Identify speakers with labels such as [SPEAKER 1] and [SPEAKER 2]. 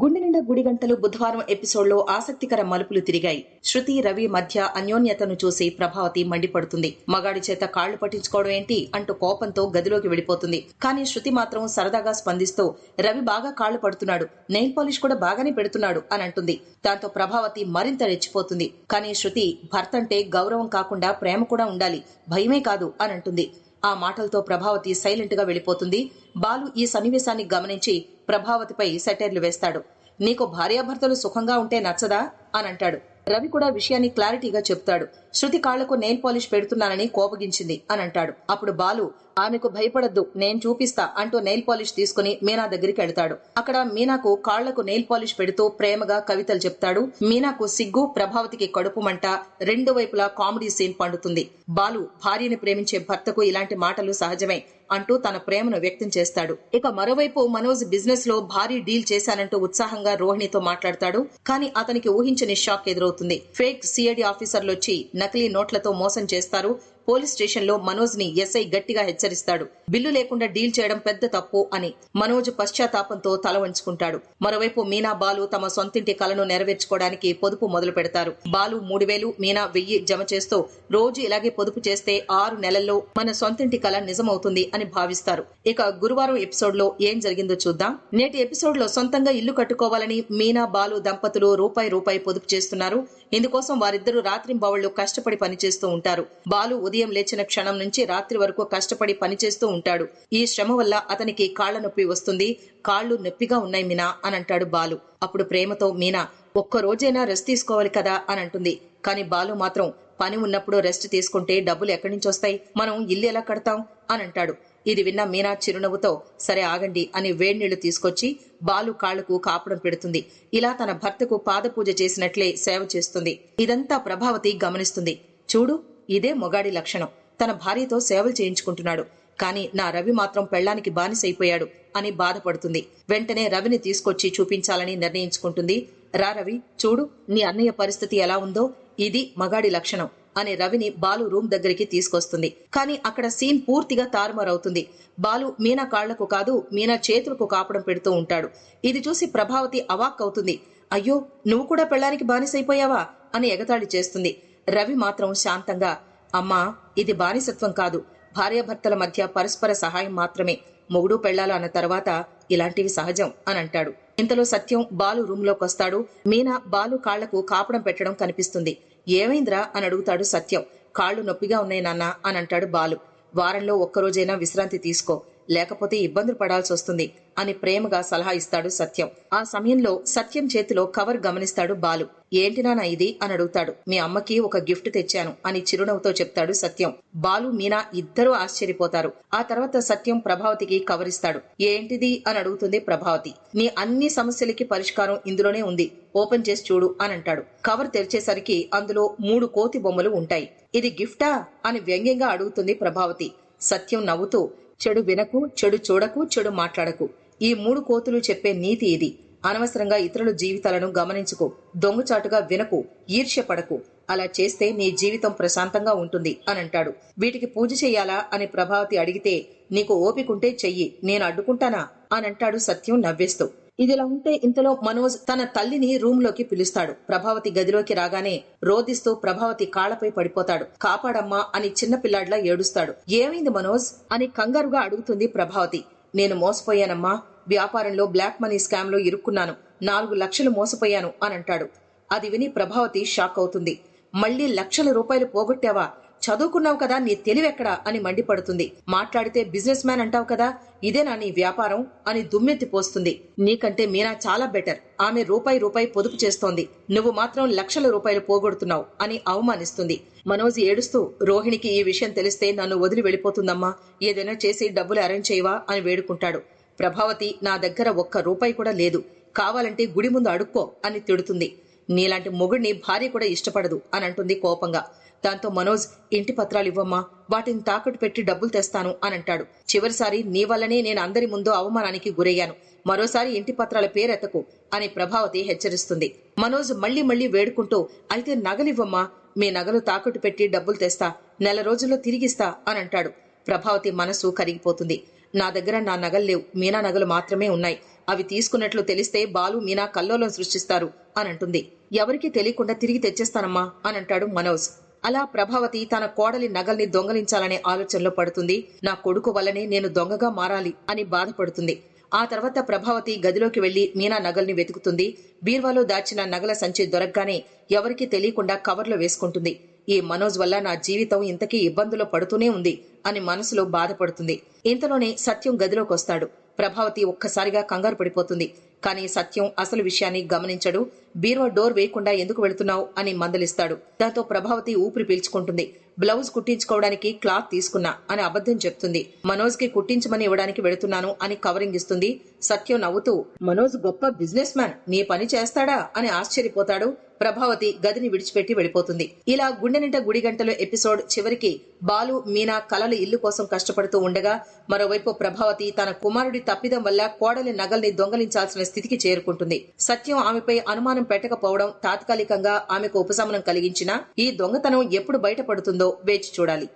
[SPEAKER 1] గుండె నిండా గుడి గంటలు బుధవారం ఎపిసోడ్లో ఆసక్తికర మలుపులు తిరిగాయి. శృతి రవి మధ్య అన్యోన్యతను చూసి ప్రభావతి మండిపడుతుంది. మగాడి చేత కాళ్ళు పట్టించుకోవడం ఏంటి అంటూ కోపంతో గదిలోకి వెళ్ళిపోతుంది కానీ శృతి మాత్రం సరదాగా స్పందిస్తూ రవి బాగా కాళ్ళు పడుతున్నాడు. నెయిల్ పాలిష్ కూడా బాగానే పెడుతున్నాడు అని అంటుంది. దాంతో ప్రభావతి మరింత రెచ్చిపోతుంది. కానీ శృతి భర్త అంటే గౌరవం కాకుండా ప్రేమ కూడా ఉండాలి. భయమే కాదు అని అంటుంది. ఆ మాటలతో ప్రభావతి సైలెంట్గా వెళ్ళిపోతుంది బాలు ఈ సన్నివేశాన్ని గమనించి ప్రభావతిపై సెటైర్లు వేస్తాడు. నీకు భార్యాభర్తలు సుఖంగా ఉంటే నచ్చదా? అని అంటాడు. రవి కూడా విషయాన్ని క్లారిటీగా చెప్తాడు. శృతి కాళ్ళకు నెయిల్ పాలిష్ పెడుతున్నానని కోపగించింది అని అంటాడు. అప్పుడు బాలు ఆమెకు భయపడద్దు నేను చూపిస్తా అంటూ నెయిల్ పాలిష్ తీసుకుని మీనా దగ్గరికి వెళ్తాడు. అక్కడ మీనాకు కాళ్ళకు నెయిల్ పాలిష్ పెడుతూ ప్రేమగా కవితలు చెప్తాడు. మీనాకు సిగ్గు ప్రభావతికి కడుపు మంట రెండు వైపులా కామెడీ సీన్ పండుతుంది. బాలు భార్యని ప్రేమించే భర్తకు ఇలాంటి మాటలు సహజమే అంటూ తన ప్రేమను వ్యక్తం చేస్తాడు. ఇక మరోవైపు మనోజ్ బిజినెస్లో భారీ డీల్ చేశానంటూ ఉత్సాహంగా రోహిణితో మాట్లాడతాడు. కానీ అతనికి ఊహించని షాక్ ఎదురవుతుంది. ఫేక్ సిఐడి ఆఫీసర్లు వచ్చి నకిలీ నోట్లతో మోసం చేస్తారు. పోలీస్ స్టేషన్లో మనోజ్ని ఎస్ఐ గట్టిగా హెచ్చరిస్తాడు. బిల్లు లేకుండా డీల్ చేయడం పెద్ద తప్పు అని మనోజ్ పశ్చాత్తాపంతో తల వంచుకుంటాడు. మరోవైపు మీనా బాలు తమ సొంతింటి కలను నెరవేర్చుకోవడానికి పొదుపు మొదలు పెడతారు. బాలు మూడు వేలు మీనా వెయ్యి జమ చేస్తూ రోజు ఇలాగే పొదుపు చేస్తే ఆరు నెలల్లో మన సొంతింటి కల నిజమవుతుంది అని భావిస్తారు. ఇక గురువారం ఎపిసోడ్లో ఏం జరిగిందో చూద్దాం. నేటి ఎపిసోడ్లో సొంతంగా ఇల్లు కట్టుకోవాలని మీనా బాలు దంపతులు రూపాయి రూపాయి పొదుపు చేస్తున్నారు. ఇందుకోసం వారిద్దరూ రాత్రింబవళ్ళు కష్టపడి పనిచేస్తూ ఉంటారు. బాలు ఉదయం లేచిన క్షణం నుంచి రాత్రి వరకు కష్టపడి పనిచేస్తూ ఉంటాడు. ఈ శ్రమ వల్ల అతనికి కాళ్ళ నొప్పి వస్తుంది. కాళ్ళు నొప్పిగా ఉన్నాయి మీనా అని అంటాడు బాలు. అప్పుడు ప్రేమతో మీనా ఒక్క రోజైనా రెస్ట్ తీసుకోవాలి కదా అని అంటుంది. కానీ బాలు మాత్రం పని ఉన్నప్పుడు రెస్ట్ తీసుకుంటే డబ్బులు ఎక్కడి నుంచి వస్తాయి? మనం ఇల్లు ఎలా కడతాం? అని అంటాడు. ఇది విన్న మీనా చిరునవ్వుతో సరే ఆగండి అని వేడినీళ్ళు తీసుకొచ్చి బాలు కాళ్ళకు కాపడం పెడుతుంది. ఇలా తన భర్తకు పాదపూజ చేసినట్లే సేవ చేస్తుంది. ఇదంతా ప్రభావతి గమనిస్తుంది. చూడు ఇదే మొగాడి లక్షణం. తన భార్యతో సేవలు చేయించుకుంటున్నాడు. కానీ నా రవి మాత్రం పెళ్ళానికి బానిసైపోయాడు అని బాధపడుతుంది. వెంటనే రవిని తీసుకొచ్చి చూపించాలని నిర్ణయించుకుంటుంది. రా రవి చూడు నీ అన్నయ్య పరిస్థితి ఎలా ఉందో. ఇది మగాడి లక్షణం అని రవిని బాలు రూమ్ దగ్గరికి తీసుకొస్తుంది. కానీ అక్కడ సీన్ పూర్తిగా తారుమారవుతుంది. బాలు మీనా కాళ్ళకు కాదు మీనా చేతులకు కాపడం పెడుతూ ఉంటాడు. ఇది చూసి ప్రభావతి అవాక్ అవుతుంది అయ్యో నువ్వు కూడా పెళ్ళానికి బానిసైపోయావా? అని ఎగతాళి చేస్తుంది. రవి మాత్రం శాంతంగా అమ్మా ఇది బానిసత్వం కాదు. భార్యాభర్తల మధ్య పరస్పర సహాయం మాత్రమే. మొగుడు పెళ్ళాలు అన్న తర్వాత ఇలాంటివి సహజం అని అంటాడు. ఇంతలో సత్యం బాలు రూమ్ వస్తాడు మీనా బాలు కాళ్ళకు కాపడం పెట్టడం కనిపిస్తుంది. ఏమైందిరా అని అడుగుతాడు సత్యం. కాళ్ళు నొప్పిగా ఉన్నాయి నాన్న అని అంటాడు బాలు. వారంలో ఒక్కరోజైనా విశ్రాంతి తీసుకో. లేకపోతే ఇబ్బందులు పడాల్సి వస్తుంది అని ప్రేమగా సలహా ఇస్తాడు సత్యం. ఆ సమయంలో సత్యం చేతిలో కవర్ గమనిస్తాడు బాలు. ఏంటి నాన్న ఇది? అని అడుగుతాడు. మీ అమ్మకి ఒక గిఫ్ట్ తెచ్చాను అని చిరునవ్వుతో చెప్తాడు సత్యం. బాలు మీనా ఇద్దరూ ఆశ్చర్యపోతారు. ఆ తర్వాత సత్యం ప్రభావతికి కవర్ ఇస్తాడు. ఏంటిది? అని అడుగుతుంది ప్రభావతి. నీ అన్ని సమస్యలకి పరిష్కారం ఇందులోనే ఉంది. ఓపెన్ చేసి చూడు అని అంటాడు. కవర్ తెరిచేసరికి అందులో మూడు కోతి బొమ్మలు ఉంటాయి. ఇది గిఫ్టా? అని వ్యంగ్యంగా అడుగుతుంది ప్రభావతి. సత్యం నవ్వుతూ చెడు వినకు చెడు చూడకు చెడు మాట్లాడకు. ఈ మూడు కోతులు చెప్పే నీతి ఇది. అనవసరంగా ఇతరుల జీవితాలను గమనించుకో దొంగచాటుగా వినకు ఈర్ష్య పడకు అలా చేస్తే నీ జీవితం ప్రశాంతంగా ఉంటుంది అని అంటాడు. వీటికి పూజ చెయ్యాలా అని ప్రభావతి అడిగితే నీకు ఓపికంటే చెయ్యి నేను అడ్డుకుంటానా? అని అంటాడు సత్యం నవ్వేస్తూ. ఇదిలా ఉంటే ఇంతలో మనోజ్ తన తల్లిని రూమ్లోకి పిలుస్తాడు. ప్రభావతి గదిలోకి రాగానే రోదిస్తూ ప్రభావతి కాళ్ళపై పడిపోతాడు. కాపాడమ్మా అని చిన్న పిల్లాడ్లా ఏడుస్తాడు. ఏమైంది మనోజ్? అని కంగారుగా అడుగుతుంది ప్రభావతి. నేను మోసపోయానమ్మా. వ్యాపారంలో బ్లాక్ మనీ స్కామ్లో ఇరుక్కున్నాను. నాలుగు లక్షలు మోసపోయాను అని అంటాడు. అది విని ప్రభావతి షాక్ అవుతుంది. మళ్ళీ లక్షల రూపాయలు పోగొట్టావా? చదువుకున్నావు కదా నీ తెలివెక్కడా అని మండిపడుతుంది. మాట్లాడితే బిజినెస్ మ్యాన్ అంటావు కదా ఇదేనా నీ వ్యాపారం అని దుమ్మెత్తి పోస్తుంది. నీకంటే మీనా చాలా బెటర్. ఆమె రూపాయి రూపాయి పొదుపు చేస్తోంది. నువ్వు మాత్రం లక్షల రూపాయలు పోగొడుతున్నావు అని అవమానిస్తుంది. మనోజ్ ఏడుస్తూ రోహిణికి ఈ విషయం తెలిస్తే నన్ను వదిలి వెళ్ళిపోతుందమ్మా. ఏదైనా చేసి డబ్బులు అరేంజ్ చేయవా అని వేడుకుంటాడు. ప్రభావతి నా దగ్గర ఒక్క రూపాయి కూడా లేదు. కావాలంటే గుడి ముందు అడుక్కో అని తిడుతుంది. నీలాంటి మొగుడిని భార్య కూడా ఇష్టపడదు అని అంటుంది కోపంగా. దాంతో మనోజ్ ఇంటి పత్రాలు ఇవ్వమ్మా వాటిని తాకట్టు పెట్టి డబ్బులు తెస్తాను అని అంటాడు. చివరిసారి నీ వల్లనే నేను అందరి ముందు అవమానానికి గురయ్యాను. మరోసారి ఇంటి పత్రాల పేరెత్తకు అని ప్రభావతి హెచ్చరిస్తుంది. మనోజ్ మళ్ళీ మళ్ళీ వేడుకుంటూ అయితే నగలివ్వమ్మా మీ నగలు తాకట్టు పెట్టి డబ్బులు తెస్తా నెల రోజుల్లో తిరిగిస్తా అని అంటాడు. ప్రభావతి మనసు కరిగిపోతుంది. నా దగ్గర నా నగలు లేవు. మీనా నగలు మాత్రమే ఉన్నాయి. అవి తీసుకున్నట్లు తెలిస్తే బాలు మీనా కల్లోలం సృష్టిస్తారు అని అంటుంది. ఎవరికీ తెలియకుండా తిరిగి తెచ్చేస్తానమ్మా అని అంటాడు మనోజ్. అలా ప్రభావతి తన కోడలి నగల్ని దొంగలించాలనే ఆలోచనలో పడుతుంది. నా కొడుకు వల్లనే నేను దొంగగా మారాలి అని బాధపడుతుంది. ఆ తర్వాత ప్రభావతి గదిలోకి వెళ్ళి మీనా నగల్ని వెతుకుతుంది. బీర్వాలో దాచిన నగల సంచి దొరకగానే ఎవరికీ తెలియకుండా కవర్లో వేసుకుంటుంది. ఈ మనోజ్ వల్ల నా జీవితం ఇంతకీ ఇబ్బందులో పడుతూనే ఉంది అని మనసులో బాధపడుతుంది. ఇంతలోనే సత్యం గదిలోకి వస్తాడు ప్రభావతి ఒక్కసారిగా కంగారు పడిపోతుంది. కానీ సత్యం అసలు విషయాన్ని గమనించడు. బీరువా డోర్ వేయకుండా ఎందుకు వెళుతున్నావు అని మందలిస్తాడు. దాంతో ప్రభావతి ఊపిరి పీల్చుకుంటుంది. బ్లౌజ్ కుట్టించుకోవడానికి క్లాత్ తీసుకున్నా అని అబద్ధం చెప్తుంది. మనోజ్కి కుట్టించమని ఇవ్వడానికి వెళుతున్నాను అని కవరింగ్ ఇస్తుంది. సత్యం నవ్వుతూ మనోజ్ గొప్ప బిజినెస్ మ్యాన్ నీ పని చేస్తాడా? అని ఆశ్చర్యపోతాడు. ప్రభావతి గదిని విడిచిపెట్టి వెళ్ళిపోతుంది. ఇలా గుండె నింట గుడి గంటలు ఎపిసోడ్ చివరికి బాలు మీనా కలలు ఇల్లు కోసం కష్టపడుతూ ఉండగా మరోవైపు ప్రభావతి తన కుమారుడి తప్పిదం వల్ల కోడలి నగల్ని దొంగలించాల్సిన స్థితికి చేరుకుంటుంది. సత్యం ఆమెపై అనుమానం పెట్టకపోవడం తాత్కాలికంగా ఆమెకు ఉపశమనం కలిగించినా ఈ దొంగతనం ఎప్పుడు బయటపడుతుందో వేచి చూడాలి.